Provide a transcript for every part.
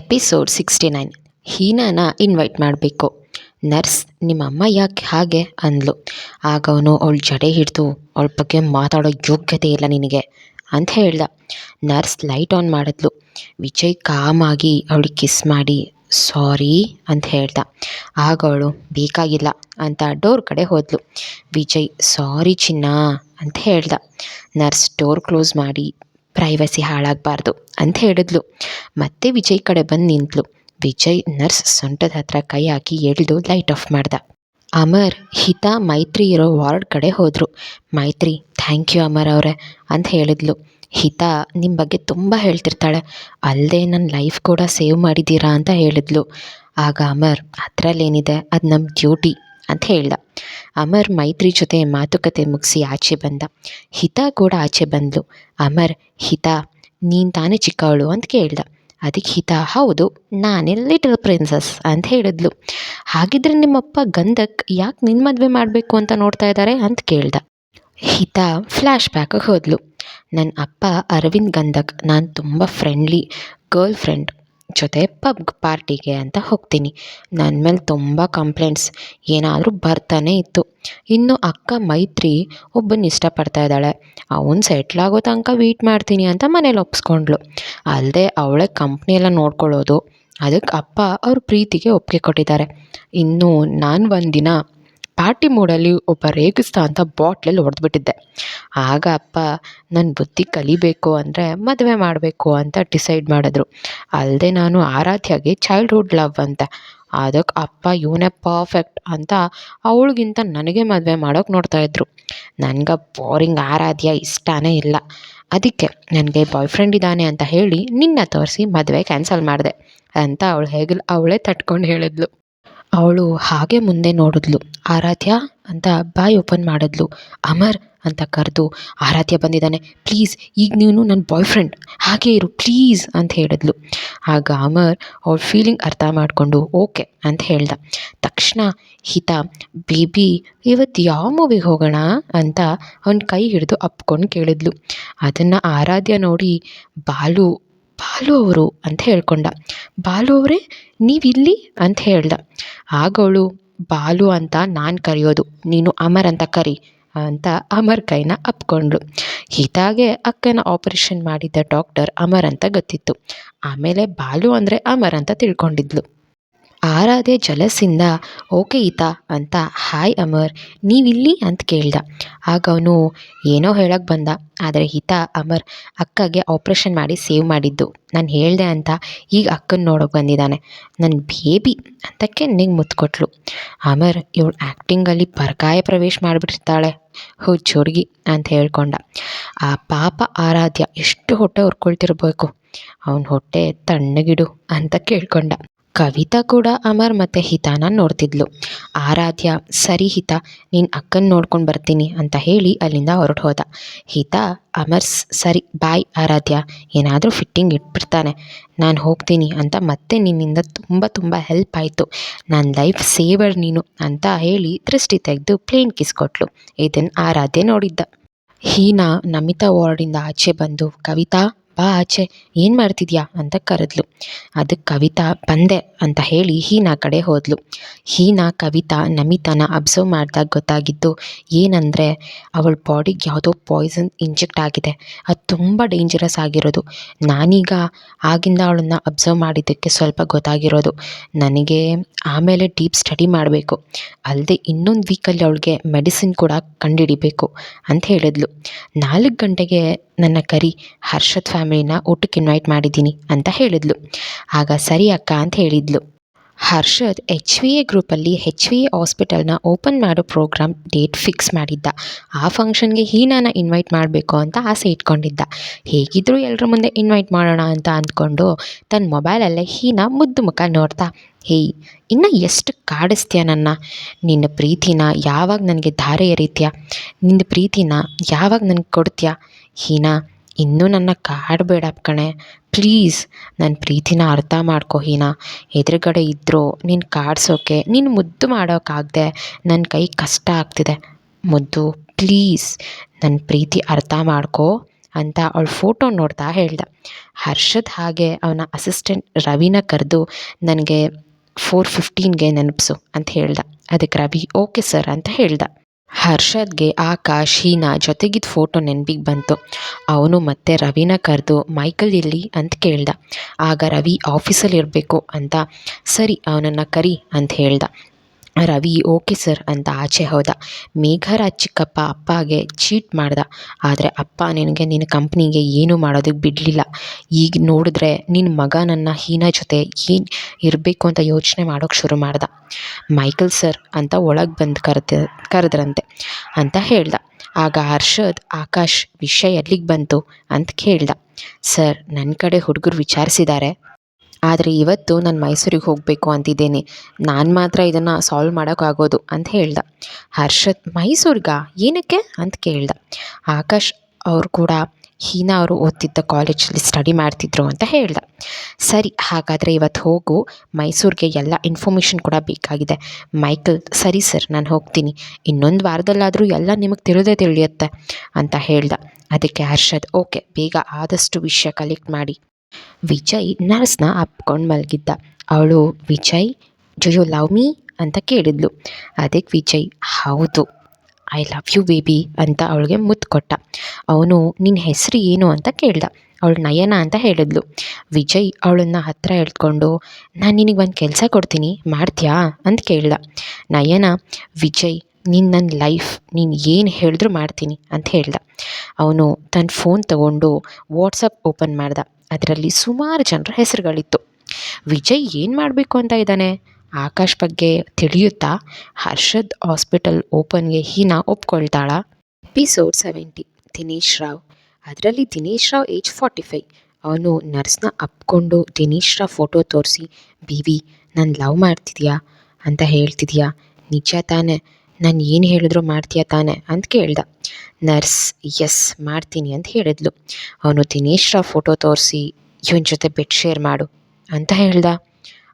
Episode sixty nine. ಹೀನಾನ invite ಮಾಡಬೇಕು. Nurse ನಿಮ್ಮ ಅಮ್ಮ ಯಾಕೆ ಹಾಗೆ ಅಂದ್ಲು. ಆಗ ಅವನು ಅವಳ ಜಡೆ ಹಿಡಿದು ಅವಳ ಬಗ್ಗೆ ಮಾತಾಡೋ ಯೋಗ್ಯತೆ ಇಲ್ಲ ನಿನಗೆ ಅಂತ ಹೇಳ್ದ. ನರ್ಸ್ ಲೈಟ್ ಆನ್ ಮಾಡಿದ್ಲು. ವಿಜಯ್ ಕಾಮಾಗಿ ಅವಳಿಗೆ ಕಿಸ್ ಮಾಡಿ, ಸಾರಿ ಅಂತ ಹೇಳ್ದ. ಆಗ ಅವಳು, ಬೇಕಾಗಿಲ್ಲ ಅಂತ ಡೋರ್ ಕಡೆ ಹೋದ್ಲು. ವಿಜಯ್, ಸಾರಿ ಚಿನ್ನ ಅಂತ ಹೇಳ್ದ. ನರ್ಸ್ ಡೋರ್ ಕ್ಲೋಸ್ ಮಾಡಿ, ಪ್ರೈವಸಿ ಹಾಳಾಗಬಾರ್ದು ಅಂತ ಹೇಳಿದ್ಲು. ಮತ್ತೆ ವಿಜಯ್ ಕಡೆ ಬಂದು ನಿಂತಳು ವಿಜಯ್ ನರ್ಸ್ ಸೊಂಟದ ಹತ್ರ ಕೈ ಹಾಕಿ ಎಳೆದು ಲೈಟ್ ಆಫ್ ಮಾಡ್ದ. ಅಮರ್, ಹಿತ, ಮೈತ್ರಿ ಇರೋ ವಾರ್ಡ್ ಕಡೆ ಹೋದರು. ಮೈತ್ರಿ, ಥ್ಯಾಂಕ್ ಯು ಅಮರ್ ಅವರೇ ಅಂತ ಹೇಳಿದ್ಲು. ಹಿತ ನಿಮ್ಮ ಬಗ್ಗೆ ತುಂಬ ಹೇಳ್ತಿರ್ತಾಳೆ. ಅಲ್ಲದೆ ನನ್ನ ಲೈಫ್ ಕೂಡ ಸೇವ್ ಮಾಡಿದ್ದೀರಾ ಅಂತ ಹೇಳಿದ್ಲು. ಆಗ ಅಮರ್ ಅದರಲ್ಲೇನಿದೆ ಅದು ನಮ್ಮ ಡ್ಯೂಟಿ ಅಂತ ಹೇಳ್ದ. ಅಮರ್ ಮೈತ್ರಿ ಜೊತೆ ಮಾತುಕತೆ ಮುಗಿಸಿ ಆಚೆ ಬಂದ. ಹಿತ ಕೂಡ ಆಚೆ ಬಂದ್ಲು. ಅಮರ್, ಹಿತ, ನೀನು ತಾನೇ ಚಿಕ್ಕವಳು ಅಂತ ಕೇಳ್ದ. ಅದಕ್ಕೆ ಹೌದು, ನಾನೇ ಲಿಟಲ್ ಪ್ರಿನ್ಸಸ್ ಅಂತ ಹೇಳಿದ್ಲು. ಹಾಗಿದ್ರೆ ನಿಮ್ಮಪ್ಪ ಗಂಧಕ್ ಯಾಕೆ ನಿನ್ನ ಮದುವೆ ಮಾಡಬೇಕು ಅಂತ ನೋಡ್ತಾ ಇದ್ದಾರೆ ಅಂತ ಕೇಳ್ದ. ಹಿತ ಫ್ಲ್ಯಾಶ್ ಬ್ಯಾಕಿಗೆ ಹೋದ್ಲು. ನನ್ನ ಅಪ್ಪ ಅರವಿಂದ್ ಗಂಧಕ್, ನಾನು ತುಂಬ ಫ್ರೆಂಡ್ಲಿ ಗರ್ಲ್ ಫ್ರೆಂಡ್ ಜೊತೆ ಪಬ್ ಪಾರ್ಟಿಗೆ ಅಂತ ಹೋಗ್ತೀನಿ. ನನ್ನ ಮೇಲೆ ತುಂಬ ಕಂಪ್ಲೇಂಟ್ಸ್ ಏನಾದರೂ ಬರ್ತಾನೆ ಇತ್ತು. ಇನ್ನು ಅಕ್ಕ ಮೈತ್ರಿ ಒಬ್ಬನ ಇಷ್ಟಪಡ್ತಾ ಇದ್ದಾಳೆ. ಅವನು ಆಗೋ ತನಕ ವೇಟ್ ಮಾಡ್ತೀನಿ ಅಂತ ಮನೇಲಿ ಒಪ್ಸ್ಕೊಂಡ್ಳು. ಅಲ್ಲದೆ ಅವಳೇ ಕಂಪ್ನಿ ಎಲ್ಲ ನೋಡ್ಕೊಳ್ಳೋದು. ಅದಕ್ಕೆ ಅಪ್ಪ ಅವ್ರ ಪ್ರೀತಿಗೆ ಒಪ್ಪಿಗೆ ಕೊಟ್ಟಿದ್ದಾರೆ. ಇನ್ನು ನಾನು ಒಂದಿನ ಪಾರ್ಟಿ ಮೂಡಲ್ಲಿ ಒಬ್ಬ ರೇಗಿಸ್ತಾ ಅಂತ ಬಾಟ್ಲಲ್ಲಿ ಹೊಡೆದ್ಬಿಟ್ಟಿದ್ದೆ ಆಗ ಅಪ್ಪ ನನ್ನ ಬುದ್ಧಿ ಕಲಿಬೇಕು ಅಂದರೆ ಮದುವೆ ಮಾಡಬೇಕು ಅಂತ ಡಿಸೈಡ್ ಮಾಡಿದ್ರು. ಅಲ್ಲದೆ ನಾನು ಆರಾಧ್ಯಗೆ ಚೈಲ್ಡ್ಹುಡ್ ಲವ್ ಅಂತ. ಅದಕ್ಕೆ ಅಪ್ಪ, ಇವನೇ ಪರ್ಫೆಕ್ಟ್ ಅಂತ ಅವಳಿಗಿಂತ ನನಗೆ ಮದುವೆ ಮಾಡೋಕೆ ನೋಡ್ತಾಯಿದ್ರು ನನಗೆ ಬೋರಿಂಗ್ ಆರಾಧ್ಯ ಇಷ್ಟನೇ ಇಲ್ಲ. ಅದಕ್ಕೆ ನನಗೆ ಬಾಯ್ ಫ್ರೆಂಡ್ ಇದ್ದಾನೆ ಅಂತ ಹೇಳಿ ನಿನ್ನ ತೋರಿಸಿ ಮದುವೆ ಕ್ಯಾನ್ಸಲ್ ಮಾಡಿದೆ ಅಂತ ಅವಳು ಹೇಗಿಲ್ಲ ಅವಳೇ ತಟ್ಕೊಂಡು ಹೇಳಿದ್ಲು. ಅವಳು ಹಾಗೆ ಮುಂದೆ ನೋಡಿದ್ಲು. ಆರಾಧ್ಯ ಅಂತ ಬಾಯಿ ಓಪನ್ ಮಾಡಿದ್ಲು. ಅಮರ್ ಅಂತ ಕರೆದು, ಆರಾಧ್ಯ ಬಂದಿದ್ದಾನೆ. ಪ್ಲೀಸ್, ಈಗ ನೀನು ನನ್ನ ಬಾಯ್ ಫ್ರೆಂಡ್ ಹಾಗೆ ಇರು, ಪ್ಲೀಸ್ ಅಂತ ಹೇಳಿದ್ಲು. ಆಗ ಅಮರ್ ಅವಳ ಫೀಲಿಂಗ್ ಅರ್ಥ ಮಾಡಿಕೊಂಡು, ಓಕೆ ಅಂತ ಹೇಳ್ದ. ತಕ್ಷಣ ಹಿತ, ಬೇಬಿ, ಇವತ್ತು ಯಾವ ಮೂವಿಗೆ ಹೋಗೋಣ ಅಂತ ಅವನ ಕೈ ಹಿಡಿದು ಅಪ್ಕೊಂಡು ಕೇಳಿದ್ಲು. ಅದನ್ನು ಆರಾಧ್ಯ ನೋಡಿ ಬಾಲು ಬಾಲು ಅವರು ಅಂತ ಹೇಳ್ಕೊಂಡ. ಬಾಲು ಅವರೇ, ನೀವಿಲ್ಲಿ ಅಂತ ಹೇಳ್ದ. ಆಗ ಅವಳು ಬಾಲು ಅಂತ ನಾನು ಕರೆಯೋದು, ನೀನು ಅಮರ್ ಅಂತ ಕರಿ ಅಂತ ಅಮರ್ ಕೈನ ಅಪ್ಕೊಂಡ್ಳು. ಹೀತಾಗೆ ಅಕ್ಕನ ಆಪರೇಷನ್ ಮಾಡಿದ್ದ ಡಾಕ್ಟರ್ ಅಮರ್ ಅಂತ ಗೊತ್ತಿತ್ತು. ಆಮೇಲೆ ಬಾಲು ಅಂದರೆ ಅಮರ್ ಅಂತ ತಿಳ್ಕೊಂಡಿದ್ಲು. ಆರಾಧೆ ಜಲಸಿಂದ, ಓಕೆ ಈತ ಅಂತ, ಹಾಯ್ ಅಮರ್, ನೀವಿಲ್ಲಿ? ಅಂತ ಕೇಳ್ದ. ಆಗ ಅವನು, ಏನೋ ಹೇಳಕ್ಕೆ ಬಂದ, ಆದರೆ ಹಿತ ಅಮರ್ ಅಕ್ಕಗೆ ಆಪ್ರೇಷನ್ ಮಾಡಿ ಸೇವ್ ಮಾಡಿದ್ದು. ನಾನು ಹೇಳಿದೆ ಅಂತ ಈಗ ಅಕ್ಕನ ನೋಡೋಕೆ ಬಂದಿದ್ದಾನೆ. ನನ್ನ ಬೇಬಿ ಅಂತಕ್ಕೆ ಕೆನ್ನಿಗೆ ಮುತ್ಕೊಟ್ಲು ಅಮರ್ ಇವಳು ಆ್ಯಕ್ಟಿಂಗಲ್ಲಿ ಪರ್ಕಾಯ ಪ್ರವೇಶ ಮಾಡಿಬಿಟ್ಟಿರ್ತಾಳೆ. ಹುಚ್ಚು ಹುಡುಗಿ ಅಂತ ಹೇಳ್ಕೊಂಡ. ಆ ಪಾಪ ಆರಾಧ್ಯ ಎಷ್ಟು ಹೊಟ್ಟೆ ಹುರ್ಕೊಳ್ತಿರ್ಬೇಕು. ಅವನ ಹೊಟ್ಟೆ ತಣ್ಣಗಿಡು ಅಂತ ಕೇಳ್ಕೊಂಡ. ಕವಿತಾ ಕೂಡ ಅಮರ್ ಮತ್ತು ಹಿತಾನ ನೋಡ್ತಿದ್ಲು. ಆರಾಧ್ಯ, ಸರಿ ಹಿತ ನಿನ್ನ ಅಕ್ಕನ ನೋಡ್ಕೊಂಡು ಬರ್ತೀನಿ ಅಂತ ಹೇಳಿ ಅಲ್ಲಿಂದ ಹೊರಟು ಹೋದ. ಹಿತ, ಅಮರ್ ಸರಿ, ಬಾಯ್, ಆರಾಧ್ಯ, ಏನಾದರೂ ಫಿಟ್ಟಿಂಗ್ ಇಟ್ಬಿಡ್ತಾನೆ. ನಾನು ಹೋಗ್ತೀನಿ ಅಂತ ಮತ್ತೆ ನಿನ್ನಿಂದ ತುಂಬ ತುಂಬ ಹೆಲ್ಪ್ ಆಯಿತು. ನನ್ನ ಲೈಫ್ ಸೇವರ್ ನೀನು ಅಂತ ಹೇಳಿ ದೃಷ್ಟಿ ತೆಗೆದು ಪ್ಲೇನ್ ಕಿಸ್ ಕೊಟ್ಲು. ಇದನ್ನು ಆರಾಧ್ಯ ನೋಡಿದ್ದ. ಹೀನಾ, ನಮಿತಾ ವಾರ್ಡಿಂದ ಆಚೆ ಬಂದು, ಕವಿತಾ ಬಾ ಆಚೆ, ಏನು ಮಾಡ್ತಿದ್ಯಾ? ಅಂತ ಕರೆದ್ಲು. ಅದಕ್ಕೆ ಕವಿತಾ, ಬಂದೆ ಅಂತ ಹೇಳಿ ಹೀನಾ ಕಡೆ ಹೋದ್ಲು. ಹೀನಾ, ಕವಿತಾ, ನಮಿತಾನ ಅಬ್ಸರ್ವ್ ಮಾಡಿದಾಗ ಗೊತ್ತಾಗಿದ್ದು ಏನಂದರೆ ಅವಳ ಬಾಡಿಗೆ ಯಾವುದೋ ಪಾಯ್ಸನ್ ಇಂಜೆಕ್ಟ್ ಆಗಿದೆ. ಅದು ತುಂಬ ಡೇಂಜರಸ್ ಆಗಿರೋದು. ನಾನೀಗ ಆಗಿಂದ ಅವಳನ್ನು ಅಬ್ಸರ್ವ್ ಮಾಡಿದ್ದಕ್ಕೆ ಸ್ವಲ್ಪ ಗೊತ್ತಾಗಿರೋದು. ನನಗೆ ಆಮೇಲೆ ಡೀಪ್ ಸ್ಟಡಿ ಮಾಡಬೇಕು. ಅಲ್ಲದೆ ಇನ್ನೊಂದು ವೀಕಲ್ಲಿ ಅವಳಿಗೆ ಮೆಡಿಸಿನ್ ಕೂಡ ಕಂಡುಹಿಡಿಬೇಕು ಅಂತ ಹೇಳಿದ್ಲು. ನಾಲ್ಕು ಗಂಟೆಗೆ ನನ್ನ ಕರಿ ಹರ್ಷದ್ ಫ್ಯಾಮಿಲಿನ ಊಟಕ್ಕೆ ಇನ್ವೈಟ್ ಮಾಡಿದ್ದೀನಿ ಅಂತ ಹೇಳಿದ್ಲು. ಆಗ ಸರಿ ಅಕ್ಕ ಅಂತ ಹೇಳಿದ್ಲು. ಹರ್ಷದ್ ಎಚ್ ವಿ ಎ ಗ್ರೂಪಲ್ಲಿ ಹೆಚ್ ವಿ ಎ ಹಾಸ್ಪಿಟಲ್ನ ಓಪನ್ ಮಾಡೋ ಪ್ರೋಗ್ರಾಮ್ ಡೇಟ್ ಫಿಕ್ಸ್ ಮಾಡಿದ್ದ. ಆ ಫಂಕ್ಷನ್ಗೆ ಹೀನಾನ ಇನ್ವೈಟ್ ಮಾಡಬೇಕು ಅಂತ ಆಸೆ ಇಟ್ಕೊಂಡಿದ್ದ. ಹೇಗಿದ್ದರೂ ಎಲ್ಲರ ಮುಂದೆ ಇನ್ವೈಟ್ ಮಾಡೋಣ ಅಂತ ಅಂದ್ಕೊಂಡು ತನ್ನ ಮೊಬೈಲಲ್ಲೇ ಹೀನಾ ಮುದ್ದು ಮುಖ ನೋಡ್ತಾ, ಹೇಯ್, ಇನ್ನು ಎಷ್ಟು ಕಾಡಿಸ್ತೀಯ ನನ್ನ? ನಿನ್ನ ಪ್ರೀತಿನ ಯಾವಾಗ ನನಗೆ ಧಾರೆ ಎರೀತೀಯ? ನಿನ್ನ ಪ್ರೀತಿನ ಯಾವಾಗ ನನಗೆ ಕೊಡ್ತೀಯ? ಹೀನಾ, ಇನ್ನೂ ನನ್ನ ಕಾಡಬೇಡ ಕಣೆ. ಪ್ಲೀಸ್ ನನ್ನ ಪ್ರೀತಿನ ಅರ್ಥ ಮಾಡ್ಕೋ ಹೀನಾ. ಎದುರುಗಡೆ ಇದ್ದರೂ ನೀನು ಕಾಡ್ಸೋಕ್ಕೆ ನೀನು ಮುದ್ದು ಮಾಡೋಕ್ಕಾಗದೆ ನನ್ನ ಕೈ ಕಷ್ಟ ಆಗ್ತಿದೆ. ಮುದ್ದು, ಪ್ಲೀಸ್ ನನ್ನ ಪ್ರೀತಿ ಅರ್ಥ ಮಾಡ್ಕೋ ಅಂತ ಅವಳ ಫೋಟೋ ನೋಡ್ತಾ ಹೇಳ್ದೆ. ಹರ್ಷದ್ ಹಾಗೆ ಅವನ ಅಸಿಸ್ಟೆಂಟ್ ರವಿನ ಕರೆದು ನನಗೆ ಫೋರ್ ಫಿಫ್ಟೀನ್ಗೆ ನೆನಪಿಸು ಅಂತ ಹೇಳ್ದ. ಅದಕ್ಕೆ ರವಿ, ಓಕೆ ಸರ್ ಅಂತ ಹೇಳ್ದ. ಹರ್ಷದ್ಗೆ ಆಕಾಶ್, ಹೀನಾ ಜೊತೆಗಿದ್ದ ಫೋಟೋ ನೆನಪಿಗೆ ಬಂತು. ಅವನು ಮತ್ತೆ ರವಿನ ಕರೆದು, ಮೈಕಲ್ ಎಲ್ಲಿ? ಅಂತ ಕೇಳ್ದ. ಆಗ ರವಿ ಆಫೀಸಲ್ಲಿ ಇರಬೇಕು ಅಂತ. ಸರಿ, ಅವನನ್ನು ಕರಿ ಅಂತ ಹೇಳ್ದ. ರವಿ, ಓಕೆ ಸರ್ ಅಂತ ಆಚೆ ಹೋದ. ಮೇಘರಾಜ್ ಚಿಕ್ಕಪ್ಪ ಅಪ್ಪಗೆ ಚೀಟ್ ಮಾಡ್ದ. ಆದರೆ, ಅಪ್ಪ, ನಿನಗೆ ನಿನ್ನ ಕಂಪ್ನಿಗೆ ಏನೂ ಮಾಡೋದಕ್ಕೆ ಬಿಡಲಿಲ್ಲ. ಈಗ ನೋಡಿದ್ರೆ ನಿನ್ನ ಮಗ ನನ್ನ ಹೀನ ಜೊತೆ ಏನು ಇರಬೇಕು ಅಂತ ಯೋಚನೆ ಮಾಡೋಕ್ಕೆ ಶುರು ಮಾಡ್ದ. ಮೈಕಲ್ ಸರ್ ಅಂತ ಒಳಗೆ ಬಂದು ಕರೆದ, ಕರೆದ್ರಂತೆ ಅಂತ ಹೇಳ್ದ. ಆಗ ಹರ್ಷದ್, ಆಕಾಶ್, ವಿಷಯ ಎಲ್ಲಿಗೆ ಬಂತು? ಅಂತ ಕೇಳ್ದ. ಸರ್ ನನ್ನ ಕಡೆ ಹುಡುಗರು ವಿಚಾರಿಸಿದ್ದಾರೆ ಆದರೆ ಇವತ್ತು ನಾನು ಮೈಸೂರಿಗೆ ಹೋಗಬೇಕು ಅಂತಿದ್ದೇನೆ. ನಾನು ಮಾತ್ರ ಇದನ್ನು ಸಾಲ್ವ್ ಮಾಡೋಕ್ಕಾಗೋದು ಅಂತ ಹೇಳ್ದ. ಹರ್ಷತ್ ಮೈಸೂರಿಗಾ? ಏನಕ್ಕೆ? ಅಂತ ಕೇಳ್ದ. ಆಕಾಶ್ ಅವರು ಕೂಡ ಹೀನಾ ಅವರು ಓದ್ತಿದ್ದ ಕಾಲೇಜಲ್ಲಿ ಸ್ಟಡಿ ಮಾಡ್ತಿದ್ರು ಅಂತ ಹೇಳ್ದ. ಸರಿ, ಹಾಗಾದರೆ ಇವತ್ತು ಹೋಗು. ಮೈಸೂರಿಗೆ ಎಲ್ಲ ಇನ್ಫಾರ್ಮೇಷನ್ ಕೂಡ ಬೇಕಾಗಿದೆ. ಮೈಕಲ್, ಸರಿ ಸರ್ ನಾನು ಹೋಗ್ತೀನಿ. ಇನ್ನೊಂದು ವಾರದಲ್ಲಾದರೂ ಎಲ್ಲ ನಿಮಗೆ ತಿಳಿದೇ ತಿಳಿಯುತ್ತೆ ಅಂತ ಹೇಳ್ದ. ಅದಕ್ಕೆ ಹರ್ಷದ್, ಓಕೆ, ಬೇಗ ಆದಷ್ಟು ವಿಷಯ ಕಲೆಕ್ಟ್ ಮಾಡಿ. ವಿಜಯ್ ನರ್ಸ್ನ ಅಪ್ಕೊಂಡು ಮಲಗಿದ್ದ. ಅವಳು, ವಿಜಯ್ ಜೊ ಯು ಲವ್ ಮೀ? ಅಂತ ಕೇಳಿದ್ಲು. ಅದಕ್ಕೆ ವಿಜಯ್, ಹೌದು, ಐ ಲವ್ ಯು ಬೇಬಿ ಅಂತ ಅವಳಿಗೆ ಮುತ್ತು ಕೊಟ್ಟ ಅವನು ನಿನ್ನ ಹೆಸರು ಏನು? ಅಂತ ಕೇಳ್ದ. ಅವಳು, ನಯನ ಅಂತ ಹೇಳಿದ್ಲು. ವಿಜಯ್ ಅವಳನ್ನ ಹತ್ತಿರ ಎಳ್ಕೊಂಡು, ನಾನು ನಿನಗೆ ಒಂದು ಕೆಲಸ ಕೊಡ್ತೀನಿ, ಮಾಡ್ತೀಯಾ? ಅಂತ ಕೇಳ್ದ. ನಯನ, ವಿಜಯ್, ನೀನು ನನ್ನ ಲೈಫ್, ನೀನು ಏನು ಹೇಳಿದ್ರು ಮಾಡ್ತೀನಿ ಅಂತ ಹೇಳ್ದ. ಅವನು ತನ್ನ ಫೋನ್ ತಗೊಂಡು ವಾಟ್ಸಪ್ ಓಪನ್ ಮಾಡ್ದ. ಅದರಲ್ಲಿ ಸುಮಾರು ಜನರ ಹೆಸರುಗಳಿತ್ತು. ವಿಜಯ್ ಏನು ಮಾಡಬೇಕು ಅಂತ ಇದ್ದಾನೆ? ಆಕಾಶ್ ಬಗ್ಗೆ ತಿಳಿಯುತ್ತಾ? ಹರ್ಷದ್ ಹಾಸ್ಪಿಟಲ್ ಓಪನ್ಗೆ Heena ಒಪ್ಕೊಳ್ತಾಳ? Episode seventy, Dinesh Rao. ಅದರಲ್ಲಿ Dinesh Rao age forty five. ಅವನು ನರ್ಸ್ನ ಅಪ್ಕೊಂಡು ದಿನೇಶ್ ರಾವ್ ಫೋಟೋ ತೋರಿಸಿ, ಬಿವಿ, ನಾನು ಲವ್ ಮಾಡ್ತಿದ್ಯಾ? ಅಂತ ಹೇಳ್ತಿದ್ಯಾ? ನಿಜ ತಾನೆ. ನಾನು ಏನು ಹೇಳಿದ್ರು ಮಾಡ್ತೀಯಾ ತಾನೆ? ಅಂತ ಕೇಳ್ದ. ನರ್ಸ್ ಎಸ್ ಮಾಡ್ತೀನಿ ಅಂತ ಹೇಳಿದ್ಲು. ಅವನು ದಿನೇಶ್ರ ಫೋಟೋ ತೋರಿಸಿ, ಇವನ ಜೊತೆ ಬೆಡ್ ಶೇರ್ ಮಾಡು ಅಂತ ಹೇಳ್ದ.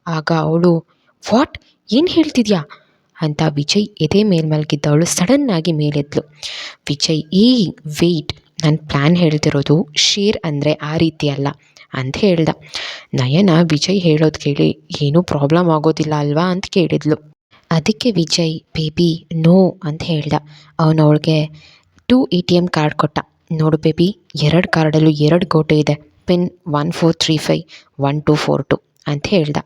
ಆಗ ಅವಳು, ವಾಟ್? ಏನು ಹೇಳ್ತಿದ್ಯಾ? ಅಂತ ವಿಜಯ್ ಎದೆ ಮೇಲ್ಮಲ್ಗಿದ್ದವಳು ಸಡನ್ನಾಗಿ ಮೇಲೆದ್ಲು. ವಿಜಯ್ ಈ ವೆಯ್ಟ್ ನನ್ನ ಪ್ಲ್ಯಾನ್ ಹೇಳ್ತಿರೋದು ಶೇರ್ ಅಂದರೆ ಆ ರೀತಿ ಅಲ್ಲ ಅಂತ ಹೇಳ್ದ. ನಯನ ವಿಜಯ್ ಹೇಳೋದು ಕೇಳಿ, ಏನೂ ಪ್ರಾಬ್ಲಮ್ ಆಗೋದಿಲ್ಲ ಅಲ್ವಾ? ಅಂತ ಕೇಳಿದ್ಲು. ಅದಕ್ಕೆ ವಿಜಯ್, ಬೇಬಿ, ನೋ ಅಂತ ಹೇಳ್ದ. ಅವನು ಅವಳಿಗೆ two A T M card ಕೊಟ್ಟ. ನೋಡು ಬೇಬಿ, ಎರಡು ಕಾರ್ಡಲ್ಲೂ ಎರಡು ಗೋಟು ಇದೆ. Pin one four three five one two four two ಅಂತ ಹೇಳ್ದ.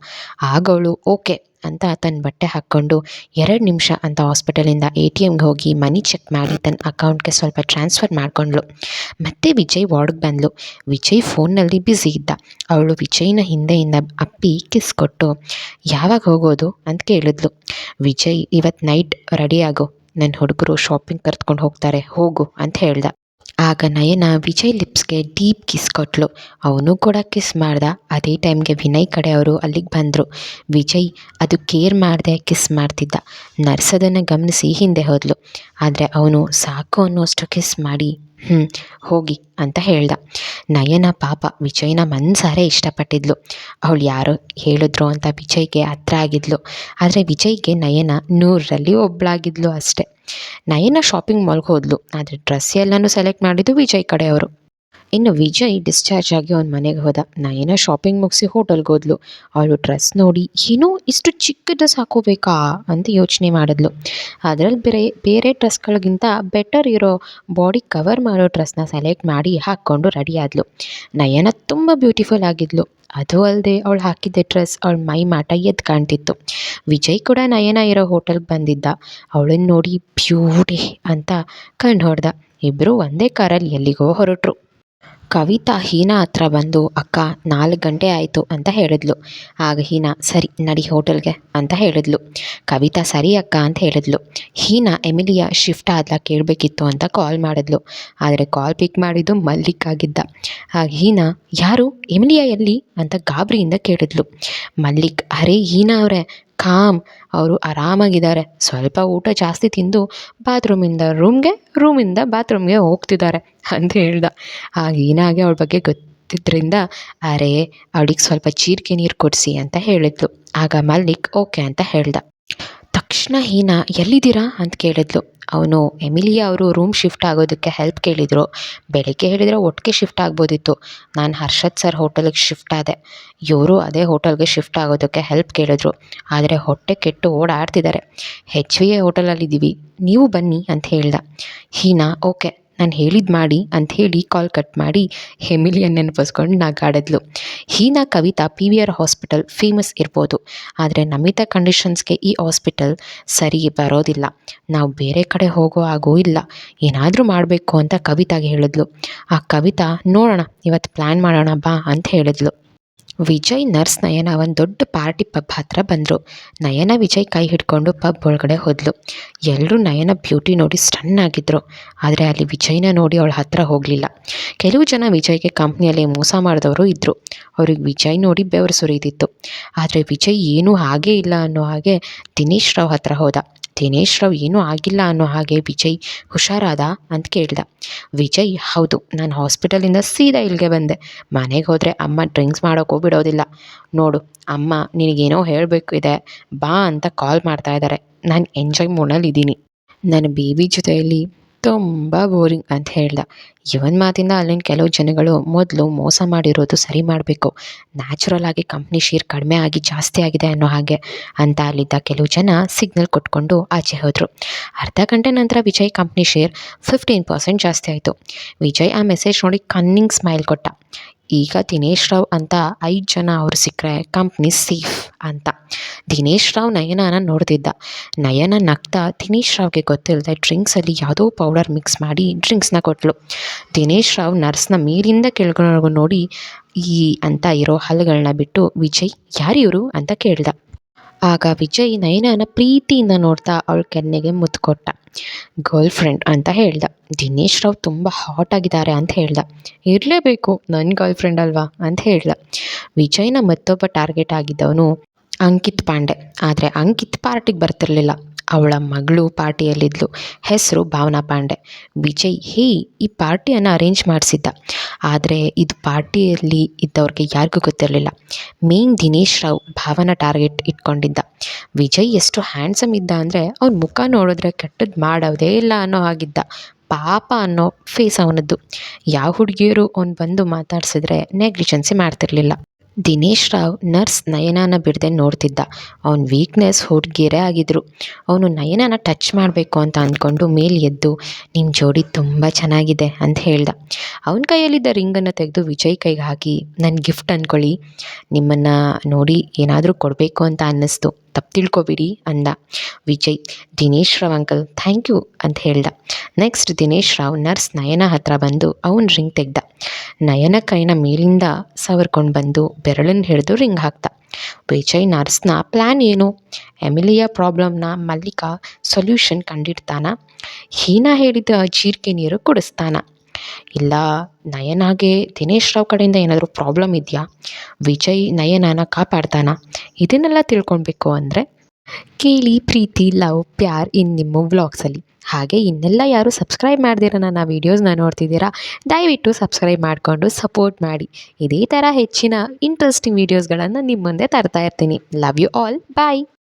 ಆಗ ಅವಳು, ಓಕೆ ಅಂತ ತನ್ನ ಬಟ್ಟೆ ಹಾಕ್ಕೊಂಡು ಎರಡು ನಿಮಿಷ ಅಂತ ಹಾಸ್ಪಿಟಲಿಂದ ಎ ಟಿ ಎಮ್ಗೆ ಹೋಗಿ ಮನಿ ಚೆಕ್ ಮಾಡಿ ತನ್ನ ಅಕೌಂಟ್ಗೆ ಸ್ವಲ್ಪ ಟ್ರಾನ್ಸ್ಫರ್ ಮಾಡ್ಕೊಂಡ್ಳು. ಮತ್ತೆ ವಿಜಯ್ ವಾರ್ಡ್ಗೆ ಬಂದಳು ವಿಜಯ್ ಫೋನ್ನಲ್ಲಿ ಬ್ಯುಸಿ ಇದ್ದ. ಅವಳು ವಿಜಯ್ನ ಹಿಂದೆಯಿಂದ ಅಪ್ಪಿ ಕಿಸ್ ಕೊಟ್ಟು, ಯಾವಾಗ ಹೋಗೋದು? ಅಂತ ಕೇಳಿದ್ಲು. ವಿಜಯ್ ಇವತ್ತು ನೈಟ್ ರೆಡಿ ಆಗು. ನನ್ನ ಹುಡುಗರು ಶಾಪಿಂಗ್ ಕರ್ತ್ಕೊಂಡು ಹೋಗ್ತಾರೆ, ಹೋಗು ಅಂತ ಹೇಳ್ದ. ಆಗ ನಯನ ವಿಜಯ್ ಲಿಪ್ಸ್ಗೆ ಡೀಪ್ ಕಿಸ್ ಕೊಟ್ಲು. ಅವನು ಕೂಡ ಕಿಸ್ ಮಾಡ್ದ. ಅದೇ ಟೈಮ್ಗೆ ವಿನಯ್ ಕಡೆ ಅವರು ಅಲ್ಲಿಗೆ ಬಂದರು. ವಿಜಯ್ ಅದು ಕೇರ್ ಮಾಡದೆ ಕಿಸ್ ಮಾಡ್ತಿದ್ದ. ನರ್ಸ್ ಅದನ್ನು ಗಮನಿಸಿ ಹಿಂದೆ ಹೋದ್ಲು. ಆದರೆ ಅವನು ಸಾಕು ಅನ್ನೋಷ್ಟು ಕಿಸ್ ಮಾಡಿ ಹ್ಞೂ ಹೋಗಿ ಅಂತ ಹೇಳ್ದ. ನಯನ ಪಾಪ ವಿಜಯ್ನ ಮನ್ಸಾರೆ ಇಷ್ಟಪಟ್ಟಿದ್ಲು. ಅವಳು ಯಾರೋ ಹೇಳಿದ್ರು ಅಂತ ವಿಜಯ್ಗೆ ಹತ್ರ ಆಗಿದ್ಲು. ಆದರೆ ವಿಜಯ್ಗೆ ನಯನ ನೂರರಲ್ಲಿ ಒಬ್ಬಳಾಗಿದ್ಲು ಅಷ್ಟೆ. ನಯನ ಶಾಪಿಂಗ್ ಮಾಲ್ಗೆ ಹೋದ್ಲು. ಆದರೆ ಡ್ರೆಸ್ ಎಲ್ಲನೂ ಸೆಲೆಕ್ಟ್ ಮಾಡಿದ್ದು ವಿಜಯ್ ಕಡೆಯವರು. ಇನ್ನು ವಿಜಯ್ ಡಿಸ್ಚಾರ್ಜ್ ಆಗಿ ಅವ್ನ ಮನೆಗೆ ಹೋದ. ನಯನ ಶಾಪಿಂಗ್ ಮುಗಿಸಿ ಹೋಟೆಲ್ಗೆ ಹೋದ್ಲು. ಅವಳು ಡ್ರೆಸ್ ನೋಡಿ, ಏನೋ ಇಷ್ಟು ಚಿಕ್ಕ ಡ್ರೆಸ್ ಹಾಕೋಬೇಕಾ ಅಂತ ಯೋಚನೆ ಮಾಡಿದ್ಲು. ಅದರಲ್ಲಿ ಬೇರೆ ಬೇರೆ ಡ್ರೆಸ್ಗಳಿಗಿಂತ ಬೆಟರ್ ಇರೋ ಬಾಡಿ ಕವರ್ ಮಾಡೋ ಡ್ರೆಸ್ನ ಸೆಲೆಕ್ಟ್ ಮಾಡಿ ಹಾಕ್ಕೊಂಡು ರೆಡಿ ಆದ್ಲು. ನಯನ ತುಂಬ ಬ್ಯೂಟಿಫುಲ್ ಆಗಿದ್ಲು. ಅದು ಅಲ್ಲದೆ ಅವಳು ಹಾಕಿದ್ದ ಡ್ರೆಸ್ ಅವಳ ಮೈ ಮಾಟ ಎದ್ದು ಕಾಣ್ತಿತ್ತು. ವಿಜಯ್ ಕೂಡ ನಯನ ಇರೋ ಹೋಟೆಲ್ಗೆ ಬಂದಿದ್ದ. ಅವಳನ್ನ ನೋಡಿ, ಬ್ಯೂಟಿ ಅಂತ ಕಣ್ಣು ಹೊಡೆದ ಇಬ್ಬರು ಒಂದೇ ಕಾರಲ್ಲಿ ಎಲ್ಲಿಗೋ ಹೊರಟರು. ಕವಿತಾ ಹೀನಾ ಹತ್ರ ಬಂದು, ಅಕ್ಕ, ನಾಲ್ಕು ಗಂಟೆ ಆಯಿತು ಅಂತ ಹೇಳಿದ್ಲು. ಆಗ ಹೀನಾ, ಸರಿ, ನಡಿ ಹೋಟೆಲ್ಗೆ ಅಂತ ಹೇಳಿದ್ಲು. ಕವಿತಾ, ಸರಿ ಅಕ್ಕ ಅಂತ ಹೇಳಿದ್ಲು. ಹೀನಾ, ಎಮಿಲಿಯಾ ಶಿಫ್ಟ್ ಆದ್ಲ ಕೇಳಬೇಕಿತ್ತು ಅಂತ ಕಾಲ್ ಮಾಡಿದ್ಲು. ಆದರೆ ಕಾಲ್ ಪಿಕ್ ಮಾಡಿದ್ದು ಮಲ್ಲಿಕ್ ಆಗಿದ್ದ. ಆಗ ಹೀನಾ, ಯಾರು? ಎಮಿಲಿಯಾ ಎಲ್ಲಿ? ಅಂತ ಗಾಬರಿಯಿಂದ ಕೇಳಿದ್ಲು. ಮಲ್ಲಿಕ್, ಅರೆ, ಹೀನಾ ಅವರೇ ಕಾಮ್. ಅವರು ಆರಾಮಾಗಿದ್ದಾರೆ. ಸ್ವಲ್ಪ ಊಟ ಜಾಸ್ತಿ ತಿಂದು ಬಾತ್ರೂಮಿಂದ ರೂಮ್ಗೆ, ರೂಮಿಂದ ಬಾತ್ರೂಮ್ಗೆ ಹೋಗ್ತಿದ್ದಾರೆ ಅಂತ ಹೇಳ್ದ. ಆಗ ಏನಾಗಿ ಅವಳ ಬಗ್ಗೆ ಗೊತ್ತಿದ್ದರಿಂದ ಅರೆ, ಅವಳಿಗೆ ಸ್ವಲ್ಪ ಚೀರಿಗೆ ನೀರು ಕೊಡಿಸಿ ಅಂತ ಹೇಳಿದ್ಲು. ಆಗ ಮಲ್ಲಿಕ್ ಓಕೆ ಅಂತ ಹೇಳ್ದ. ತಕ್ಷಣ ಹೀನಾ ಎಲ್ಲಿದ್ದೀರಾ ಅಂತ ಕೇಳಿದ್ಲು. ಅವನು, ಎಮಿಲಿಯಾ ಅವರು ರೂಮ್ ಶಿಫ್ಟ್ ಆಗೋದಕ್ಕೆ ಹೆಲ್ಪ್ ಕೇಳಿದರು. ಬೆಳಗ್ಗೆ ಹೇಳಿದರೆ ಒಟ್ಟಿಗೆ ಶಿಫ್ಟ್ ಆಗ್ಬೋದಿತ್ತು. ನಾನು ಹರ್ಷದ್ ಸರ್ ಹೋಟೆಲಿಗೆ ಶಿಫ್ಟ್ ಆದೆ. ಇವರು ಅದೇ ಹೋಟೆಲ್ಗೆ ಶಿಫ್ಟ್ ಆಗೋದಕ್ಕೆ ಹೆಲ್ಪ್ ಕೇಳಿದ್ರು. ಆದರೆ ಹೊಟ್ಟೆ ಕೆಟ್ಟು ಓಡಾಡ್ತಿದ್ದಾರೆ. ಹೆಚ್ ವಿ ಎ ಹೋಟೆಲಲ್ಲಿದ್ದೀವಿ ನೀವು ಬನ್ನಿ ಅಂತ ಹೇಳ್ದ. ಹೀನಾ ಓಕೆ ನಾನು ಹೇಳಿದ್ ಮಾಡಿ ಅಂತ ಹೇಳಿ ಕಾಲ್ ಕಟ್ ಮಾಡಿ ಹೆಮಿಲಿಯನ್ ನೆನಪಿಸ್ಕೊಂಡು ನಗಾಡಿದ್ಲು. Heena Kavita P V R hospital famous ಇರ್ಬೋದು. ಆದರೆ ನಮಿತಾ ಕಂಡೀಷನ್ಸ್ಗೆ ಈ ಹಾಸ್ಪಿಟಲ್ ಸರಿ ಬರೋದಿಲ್ಲ. ನಾವು ಬೇರೆ ಕಡೆ ಹೋಗೋ ಹಾಗೂ ಇಲ್ಲ. ಏನಾದರೂ ಮಾಡಬೇಕು ಅಂತ ಕವಿತಾಗೆ ಹೇಳಿದ್ಲು. ಆ ಕವಿತಾ, ನೋಡೋಣ ಇವತ್ತು ಪ್ಲ್ಯಾನ್ ಮಾಡೋಣ ಬಾ ಅಂತ ಹೇಳಿದ್ಲು. ವಿಜಯ್, ನರ್ಸ್ ನಯನ ಒಂದು ದೊಡ್ಡ ಪಾರ್ಟಿ ಪಬ್ ಹತ್ರ ಬಂದರು. ನಯನ ವಿಜಯ್ ಕೈ ಹಿಡ್ಕೊಂಡು ಪಬ್ ಒಳಗಡೆ ಹೋದ್ಲು. ಎಲ್ಲರೂ ನಯನ ಬ್ಯೂಟಿ ನೋಡಿ ಸ್ಟನ್ ಆಗಿದ್ರು. ಆದರೆ ಅಲ್ಲಿ ವಿಜಯ್ನ ನೋಡಿ ಅವಳ ಹತ್ರ ಹೋಗಲಿಲ್ಲ. ಕೆಲವು ಜನ ವಿಜಯ್ಗೆ ಕಂಪ್ನಿಯಲ್ಲಿ ಮೋಸ ಮಾಡಿದವರು ಇದ್ದರು ಅವ್ರಿಗೆ ವಿಜಯ್ ನೋಡಿ ಬೆವರು ಸುರಿದಿತ್ತು. ಆದರೆ ವಿಜಯ್ ಏನೂ ಹಾಗೇ ಇಲ್ಲ ಅನ್ನೋ ಹಾಗೆ ದಿನೇಶ್ ರಾವ್ ಹತ್ರ ಹೋದ. ದಿನೇಶ್ ರಾವ್ ಏನೂ ಆಗಿಲ್ಲ ಅನ್ನೋ ಹಾಗೆ ವಿಜಯ್ ಹುಷಾರಾದ ಅಂತ ಕೇಳ್ದ. ವಿಜಯ್, ಹೌದು, ನಾನು ಹಾಸ್ಪಿಟಲಿಂದ ಸೀದಾ ಇಲ್ಲಿಗೆ ಬಂದೆ. ಮನೆಗೆ ಹೋದರೆ ಅಮ್ಮ ಡ್ರಿಂಕ್ಸ್ ಮಾಡೋಕ್ಕೂ ಬಿಡೋದಿಲ್ಲ ನೋಡು, ಅಮ್ಮ ನಿನಗೇನೋ ಹೇಳಬೇಕು ಇದೆ, ಬಾ ಅಂತ ಕಾಲ್ ಮಾಡ್ತಾ ಇದ್ದಾರೆ ನಾನು ಎಂಜಾಯ್ ಮೂಡಲ್ಲಿದ್ದೀನಿ ನನ್ನ ಬೇಬಿ ಜೊತೆಯಲ್ಲಿ ತುಂಬ ಬೋರಿಂಗ್ ಅಂತ ಹೇಳ್ದ. ಇವನ್ ಮಾತಿಂದ ಅಲ್ಲಿನ ಕೆಲವು ಜನಗಳು ಮೊದಲು ಮೋಸ ಮಾಡಿರೋದು ಸರಿ ಮಾಡಬೇಕು. ನ್ಯಾಚುರಲ್ ಆಗಿ ಕಂಪ್ನಿ ಶೇರ್ ಕಡಿಮೆ ಆಗಿ ಜಾಸ್ತಿ ಆಗಿದೆ ಅನ್ನೋ ಹಾಗೆ ಅಂತ ಅಲ್ಲಿದ್ದ ಕೆಲವು ಜನ ಸಿಗ್ನಲ್ ಕೊಟ್ಕೊಂಡು ಆಚೆ ಹೋದರು. ಅರ್ಧ ಗಂಟೆ ನಂತರ Vijay company share fifteen percent ಜಾಸ್ತಿ ಆಯಿತು. ವಿಜಯ್ ಆ ಮೆಸೇಜ್ ನೋಡಿ ಕನ್ನಿಂಗ್ ಸ್ಮೈಲ್ ಕೊಟ್ಟ. ಈಗ ದಿನೇಶ್ ರಾವ್ ಅಂತ ಐದು ಜನ ಅವ್ರು ಸಿಕ್ಕರೆ ಕಂಪ್ನಿ ಸೇಫ್ ಅಂತ. ದಿನೇಶ್ ರಾವ್ ನಯನನ ನೋಡ್ತಿದ್ದ ನಯನ ನಗ್ತಾ ದಿನೇಶ್ ರಾವ್ಗೆ ಗೊತ್ತಿಲ್ಲದೆ ಡ್ರಿಂಕ್ಸಲ್ಲಿ ಯಾವುದೋ ಪೌಡರ್ ಮಿಕ್ಸ್ ಮಾಡಿ ಡ್ರಿಂಕ್ಸ್ನ ಕೊಟ್ಟಳು ದಿನೇಶ್ ರಾವ್ ನರ್ಸ್ನ ಮೇಲಿಂದ ಕೆಳಗಡೆ ನೋಡಿ ಈ ಅಂತ ಇರೋ ಹಲ್ಲುಗಳನ್ನ ಬಿಟ್ಟು, ವಿಜಯ್ ಯಾರಿವರು ಅಂತ ಕೇಳ್ದ. ಆಗ ವಿಜಯ್ ನಯನನ ಪ್ರೀತಿಯಿಂದ ನೋಡ್ತಾ ಅವಳ ಕೆನ್ನೆಗೆ ಮುತ್ತು ಕೊಟ್ಟ. ಗರ್ಲ್ ಫ್ರೆಂಡ್ ಅಂತ ಹೇಳ್ದ. ದಿನೇಶ್ ರಾವ್ ತುಂಬ ಹಾಟ್ ಆಗಿದ್ದಾರೆ ಅಂತ ಹೇಳ್ದ. ಇರಲೇಬೇಕು ನನ್ನ ಗರ್ಲ್ ಫ್ರೆಂಡ್ ಅಲ್ವಾ? ಅಂತ ಹೇಳ್ದ. ವಿಜಯ್ನ ಮತ್ತೊಬ್ಬ ಟಾರ್ಗೆಟ್ ಆಗಿದ್ದವನು ಅಂಕಿತ್ ಪಾಂಡೆ. ಆದರೆ ಅಂಕಿತ್ ಪಾರ್ಟಿಗೆ ಬರ್ತಿರ್ಲಿಲ್ಲ. ಅವಳ ಮಗಳು ಪಾರ್ಟಿಯಲ್ಲಿದ್ಲು. ಹೆಸರು ಭಾವನಾ ಪಾಂಡೆ. ವಿಜಯ್ ಹೇ, ಈ ಪಾರ್ಟಿಯನ್ನು ಅರೇಂಜ್ ಮಾಡಿಸಿದ್ದ. ಆದರೆ ಇದು ಪಾರ್ಟಿಯಲ್ಲಿ ಇದ್ದವ್ರಿಗೆ ಯಾರಿಗೂ ಗೊತ್ತಿರಲಿಲ್ಲ. ಮೇನ್ ದಿನೇಶ್ ರಾವ್ ಭಾವನ ಟಾರ್ಗೆಟ್ ಇಟ್ಕೊಂಡಿದ್ದ. ವಿಜಯ್ ಎಷ್ಟು ಹ್ಯಾಂಡ್ಸಮ್ ಇದ್ದ ಅಂದರೆ ಅವ್ನ ಮುಖ ನೋಡಿದ್ರೆ ಕೆಟ್ಟದ್ದು ಮಾಡೋದೇ ಇಲ್ಲ ಅನ್ನೋ ಹಾಗಿದ್ದ. ಪಾಪ ಅನ್ನೋ ಫೇಸ್ ಅವನದ್ದು. ಯಾವ ಹುಡುಗಿಯರು ಅವ್ನು ಬಂದು ಮಾತಾಡ್ಸಿದ್ರೆ ನೆಗ್ಲಿಜೆನ್ಸಿ ಮಾಡ್ತಿರ್ಲಿಲ್ಲ. ದಿನೇಶ್ ರಾವ್ ನರ್ಸ್ ನಯನನ ಬಿಡದೆ ನೋಡ್ತಿದ್ದ. ಅವನ ವೀಕ್ನೆಸ್ ಹುಡುಗಿರೇ ಆಗಿದ್ರು. ಅವನು ನಯನನ ಟಚ್ ಮಾಡಬೇಕು ಅಂತ ಅಂದ್ಕೊಂಡು ಮೇಲೆ ಎದ್ದು ನಿಮ್ಮ ಜೋಡಿ ತುಂಬ ಚೆನ್ನಾಗಿದೆ ಅಂತ ಹೇಳ್ದ. ಅವನ ಕೈಯಲ್ಲಿದ್ದ ರಿಂಗನ್ನು ತೆಗೆದು ವಿಜಯ್ ಕೈಗೆ ಹಾಕಿ ನನ್ನ ಗಿಫ್ಟ್ ಅಂದ್ಕೊಳ್ಳಿ ನಿಮ್ಮನ್ನು ನೋಡಿ ಏನಾದರೂ ಕೊಡಬೇಕು ಅಂತ ಅನ್ನಿಸ್ತು. ತಪ್ಪು ತಿಳ್ಕೊಬಿಡಿ ಅಂದ. Vijay, Dinesh Rao uncle thank you ಅಂತ ಹೇಳ್ದ. ನೆಕ್ಸ್ಟ್ ದಿನೇಶ್ ರಾವ್ ನರ್ಸ್ ನಯನ ಹತ್ರ ಬಂದು ಅವನ ರಿಂಗ್ ತೆಗ್ದ. ನಯನ ಕೈನ ಮೇಲಿಂದ ಸವರ್ಕೊಂಡು ಬಂದು ಬೆರಳನ್ನು ಹಿಡಿದು ರಿಂಗ್ ಹಾಕ್ದ ವಿಜಯ್ ನರ್ಸ್ನ ಪ್ಲ್ಯಾನ್ ಏನು? ಎಮಿಲಿಯ ಪ್ರಾಬ್ಲಮ್ನ ಮಲ್ಲಿಕಾ ಸೊಲ್ಯೂಷನ್ ಕಂಡಿಡ್ತಾನ. ಹೀನಾ ಹೇಳಿದ ಜೀರಿಗೆ ನೀರು ಕುಡಿಸ್ತಾನ. ಇಲ್ಲ, ನಯನಾಗೆ ದಿನೇಶ್ ರಾವ್ ಕಡೆಯಿಂದ ಏನಾದರೂ ಪ್ರಾಬ್ಲಮ್ ಇದೆಯಾ? ವಿಜಯ್ ನಯನನ ಕಾಪಾಡ್ತಾನ. ಇದನ್ನೆಲ್ಲ ತಿಳ್ಕೊಳ್ಬೇಕು ಅಂದರೆ ಕೇಳಿ, ಪ್ರೀತಿ, ಲವ್, ಪ್ಯಾರ್ ಇನ್ ನಿಮ್ಮ ವ್ಲಾಗ್ಸಲ್ಲಿ. ಹಾಗೆ ಇನ್ನೆಲ್ಲ ಯಾರು ಸಬ್ಸ್ಕ್ರೈಬ್ ಮಾಡ್ದಿರ ನನ್ನ ವೀಡಿಯೋಸ್ನ ನೋಡ್ತಿದ್ದೀರಾ, ದಯವಿಟ್ಟು ಸಬ್ಸ್ಕ್ರೈಬ್ ಮಾಡಿಕೊಂಡು ಸಪೋರ್ಟ್ ಮಾಡಿ. ಇದೇ ಥರ ಹೆಚ್ಚಿನ ಇಂಟ್ರೆಸ್ಟಿಂಗ್ ವೀಡಿಯೋಸ್ಗಳನ್ನು ನಿಮ್ಮ ಮುಂದೆ ತರ್ತಾ ಇರ್ತೀನಿ. Love you all bye